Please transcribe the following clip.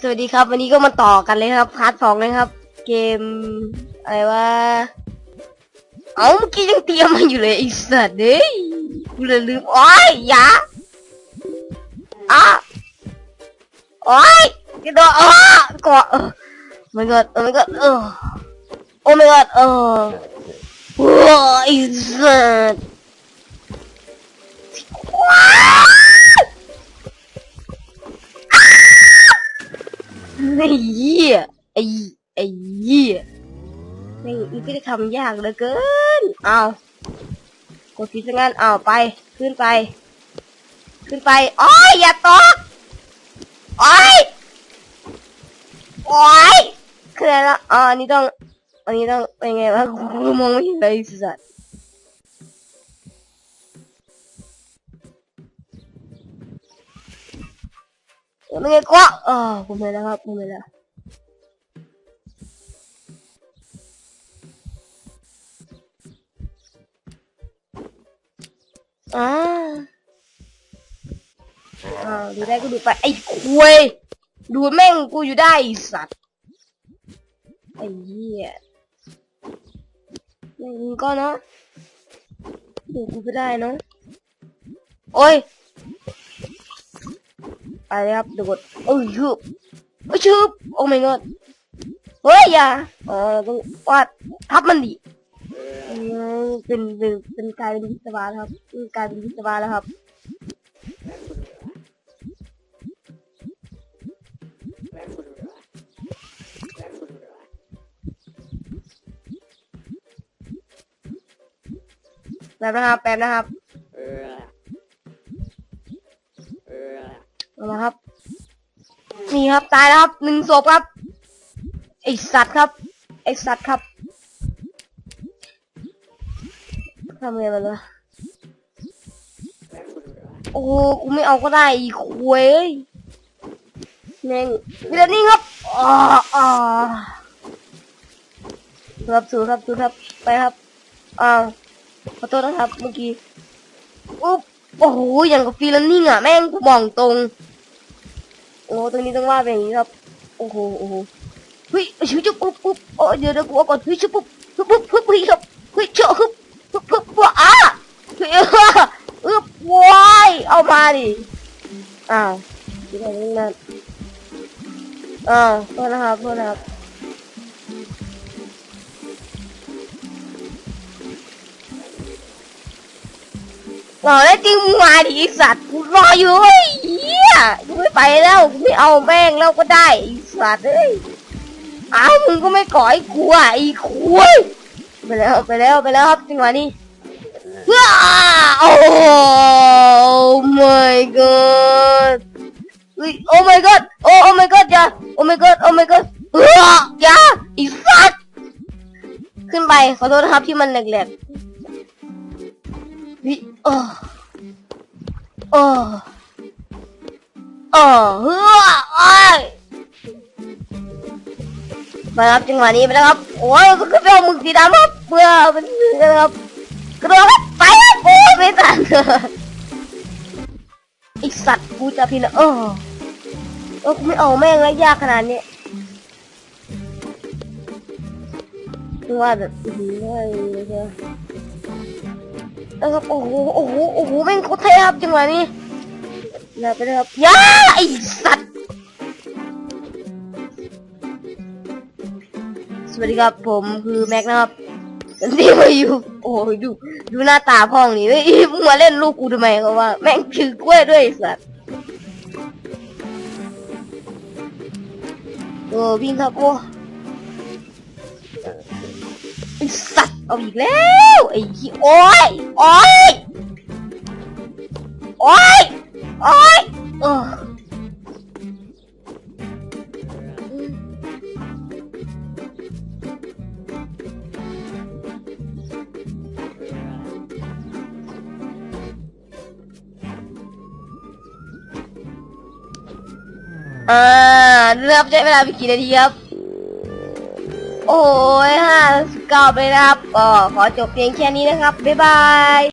สวัสดีครับ วันนี้ก็มาต่อกันเลยครับพาร์ทสองเลยครับ เกมอะไรวะเอาเมื่อกี้ยังเตรียมมาอยู่เลยไอ้สัตว์เด้ยกูเลยลืมโอ้ยอย่าอะโอ้ยกระโดดอะกอดเออ my god โอ้ my god เออโอ้ my god เออว้าไอ้สัตว์ว้าว ไอ้เหี้ยไอ้ไอ้เหี้ยไม่มันก็จะทำยากเหลือเกินเอากดผิดซะงั้นเอาไป ขึ้นไป ขึ้นไปโอ้ยอย่าตกโอ้ยโอ้ยคืออะไรละอ๋ออันนี้ต้อง อันนี้ต้องเป็นไงวะกูมองไม่เห็นเลยสัตว์เดี๋ ไม่ไงก็อ๋อผมเห็นแล้วครับผมเห็นแล้วอ่าอ่าดูได้ก็ดูไป ไอ้คุยดูแม่งกูอยู่ได้สัตว์ ไอ้เหี้ยมึงก็เนาะดูกูก็ได้เนาะโอ้ย ไปเลยครับโดดโอ้ยชืบโอ้ยชืบโอ้ my god เฮ้ยอย่าเออต้องวาดทับมันดิอืมเป็นเป็นเป็นกลายเป็นวิศวะแล้วครับเป็นกลายเป็นวิศวะแล้วครับแป๊บนะครับแป๊บนะครับ มาครับ นี่ครับตายแล้วครับหนึ่งศพครับ ไอสัตว์ครับ ไอสัตว์ครับทำไงมันวะโอ้โหกูไม่เอาก็ได้อีกคุยเอ้ยแม่งเดี๋ยวนี้ครับอ๋ออ๋อครับสูครับสูครับ ไปครับอ้าวขอโทษนะครับเมื่อกี้อุ๊บโอ้โหอย่างกับฟีลนนิ่งอะ แม่งกูมองตรง โอ้ตรงนี้ต้องว่าเป็นอย่างนี้ครับ โอ้โหโอ้โหเฮ้ยชิบจุ๊บปุ๊บปุ๊บโอ้เดี๋ยวเดี๋ยวกูเอาก่อนเฮ้ยชิบปุ๊บปุ๊บปุ๊บปุ๊บเฮ้ยครับเฮ้ยเจ้าฮึบปุ๊บปุ๊บปุ๊บอ้าเฮ้ยอึบว้ายเอามาดิอ้าวที่ไหนนี่นั่นอ้าวโทษนะครับโทษนะครับ บอกแล้วจริงมึงมาดิสัตว์กูรออยู่เฮ้ยเหี้ยกูไม่ไปแล้วกูไม่เอาแม่งแล้วก็ได้ไอ้สัตว์เอ้ยอ้าวมึงก็ไม่ก่อให้กูอะไอ้คุยไปแล้วไปแล้วไปแล้วครับจังหวะนี้ว้าโอ้ my god เฮ้ยโอ้ my god โอ้ oh my god อย่าโอ้ my god โอ้ my god อย่าอ้สัตว์ขึ้นไปขอโทษนะครับที่มันแหลกๆ วิโอ้โอ้โอ้เฮ้อไอ้ยมาครับจังหวะนี้ไปแล้วครับ โอ้ยก็ขึ้นไปเอามึงสีดำครับเพื่อเป็นนะครับกระโดดครับไปครับโอ้ยไม่ทันไอสัตว์กูจะพินะเออเออกูไม่เอาแม่งแล้วยากขนาดนี้นึกว่าแบบอื้อหือเลยใช่ นะครับโอ้โหโอ้โหโอ้โหแม่งโคตรเท่ครับจังหวะนี้อย่าไปเลยครับอย่าไอสัตว์สวัสดีครับผมคือแม็กนะครับที่มาอยู่โอ้ยดูดูหน้าตาพ่องนี่เฮ้ยมึงมาเล่นลูกกูทำไมเขาว่า แม่งถือกล้วยด้วยไอ้สัตว์โอ้วิ่งครับโอ้ไอ สัตว์เอาอีกแล้วไอ้ขี้โอ้ยโอ้ยโอ้ยโอ้ยเอออ่าเริ่มใช้เวลาไปกี่นาทีครับ โอ้ยห้าสิบเก้าไปนะครับก็ขอจบเพียงแค่นี้นะครับ บ๊ายบาย